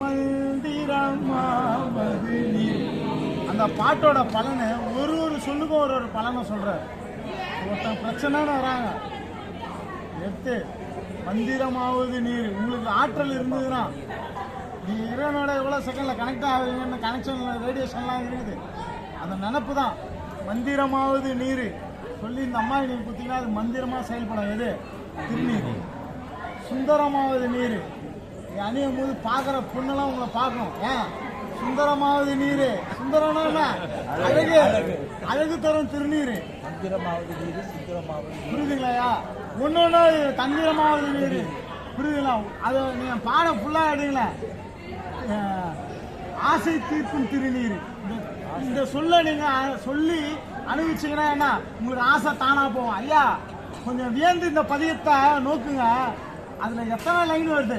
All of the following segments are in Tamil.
மந்திரமாவது நீர். அந்த பாட்டோட பலனை ஒரு ஒரு சொல்லுக்கும் ஒரு ஒரு பலனை சொல்றாரு. ஒருத்தன் பிரச்சனைன்னு வராங்க. எடுத்து மந்திரமாவது நீர். உங்களுக்கு ஆற்றல் இருந்ததுன்னா நீ இறைவனோட எவ்வளோ செகண்டில் கனெக்ட் ஆகுதுன்னு கனெக்ஷன் ரேடியேஷன்லாம் இருக்குது. அந்த நினப்பு தான். மந்திரமாவது நீர். சொல்லி இந்த அம்மா நீங்கள் கொடுத்தீங்கன்னா அது மந்திரமாக செயல்படும் எது திருநீர் சுந்தரமாவது நீர். அணியும் போது பார்க்குற பொண்ணெல்லாம் உங்களை பார்க்கணும். ஏன் சுந்தரமாவது நீர். சுந்தரம்னா அழகு. அழகு. தரும் திருநீர். மந்திரமாவது நீர் சித்திரமாவது புரியுதுங்களாயா? ஒன்று தந்திரமாவது நீர். புரியுதுங்களா? அதை நீங்கள் பாடம் ஃபுல்லாக எடுங்களேன் ஆசை தீர்க்கும் திருநீர். இந்த- சொல்ல நீங்கள் சொல்லி அனுபவிச்சீங்கன்னா என்ன? உங்களுக்கு ஆசை தானா போகும். ஐயா கொஞ்சம் வியந்து இந்த பதியத்தை நோக்குங்க. அதில் எத்தனை லைன் வருது?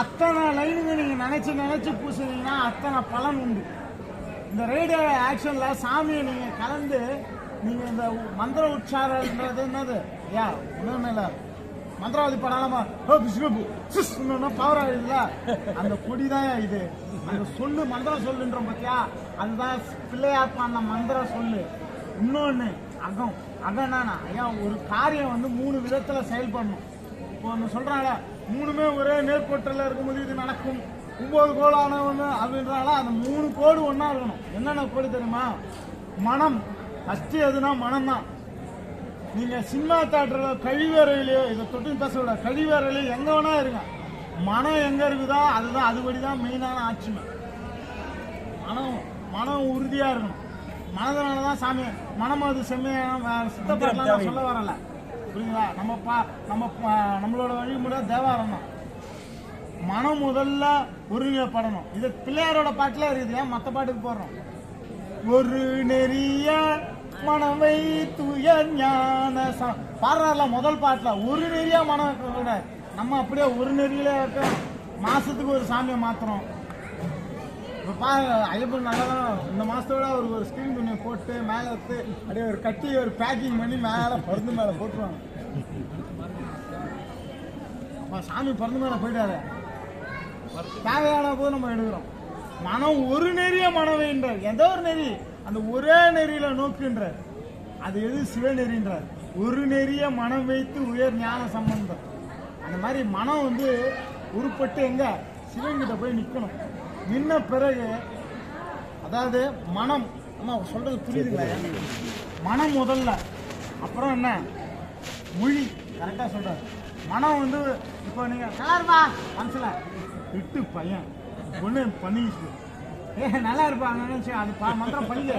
அத்தனை லைனுங்க நீங்கள் நினச்சி நினச்சி பூசுனீங்கன்னா அத்தனை பலன் உண்டு. இந்த ரேடியோ ஆக்ஷன்ல சாமியை நீங்க கலந்து நீங்க இந்த மந்திர உற்சாரன்றது என்னது? யா ஒன்றும் இல்ல. மந்திரவாதி படாலமா சிஸ் பவர் ஆகுதுல்ல அந்த கொடி தான் இது. அந்த சொல்லு மந்திரம் சொல்லுன்றோம் பார்த்தியா அதுதான் பிள்ளையார் அந்த மந்திர சொல்லு. இன்னொன்னு அகம். அகம்னா ஐயா ஒரு காரியம் வந்து மூணு விதத்தில் செயல்படணும். இப்போ ஒன்று சொல்றாங்க மூணுமே ஒரே நேர்கோட்டில் இருக்கும்போது இது நடக்கும். ஒம்பது கோடான ஒன்று அப்படின்றால அந்த மூணு கோடு ஒன்றா இருக்கணும். என்னென்ன கோடு தெரியுமா? மனம். ஃபஸ்ட்டு எதுனா மனம் தான் நீங்கள் சினிமா தேட்டரில் கழிவறையிலையோ இதை தொட்டு பேச விட கழிவறையிலையோ எங்கே வேணா இருங்க. மனம் எங்கே இருக்குதோ அதுதான் அதுபடி தான் மெயினான ஆட்சிமை. மனம் மனம் உறுதியாக இருக்கணும். மனதனால தான் சாமி மனம் அது செம்மையான சித்தப்பாட்டெலாம் நான் சொல்ல வரல. புரியுங்களா நம்ம பா நம்ம நம்மளோட வழிமுறை தேவாரம் தான். மனம் முதல்ல ஒருங்கிணைப்படணும் இது பிள்ளையாரோட பாட்டில் இருக்குது ஏன் மற்ற பாட்டுக்கு போடுறோம். ஒரு நெறிய மனவை துய ஞான பாடுறாருல முதல் பாட்டில். ஒரு நெறியா மனம் நம்ம அப்படியே ஒரு நெறியில மாசத்துக்கு ஒரு சாமியை மாத்துறோம். இப்போ பாருங்க ஐயப்பன் நல்லா தான் இந்த மாசத்தோட ஒரு ஒரு ஸ்கிரீன் துணியை போட்டு மேலே எடுத்து அப்படியே ஒரு கட்டி ஒரு பேக்கிங் பண்ணி மேலே பருந்து மேலே போட்டுருவாங்க. அப்போ சாமி பருந்து மேலே போயிட்டாரு. தேவையான போது நம்ம எடுக்கிறோம். மனம் ஒரு நெறிய மனவைன்றார் ஏதோ ஒரு நெறி? அந்த ஒரே நெறியில நோக்குன்றார் அது எது? சிவநெறின்றார். ஒரு நெறிய மனம் வைத்து உயர் ஞான சம்பந்தம். அந்த மாதிரி மனம் வந்து உருப்பட்டு எங்க? சிவன்கிட்ட போய் நிற்கணும் நின்ன பிறகு அதாவது மனம் அம்மா சொல்றது புரியுதுங்களா மனம் முதல்ல. அப்புறம் என்ன? மொழி. கரெக்டாக சொல்றாரு. மனம் வந்து இப்போ நீங்க கலர்வா மனசுல. விட்டு பையன். ஒன்று பண்ணிச்சு ஏ நல்லா இருப்பாங்கன்னு நினைச்சு அது பா- மந்திரம் பண்ணிக்க.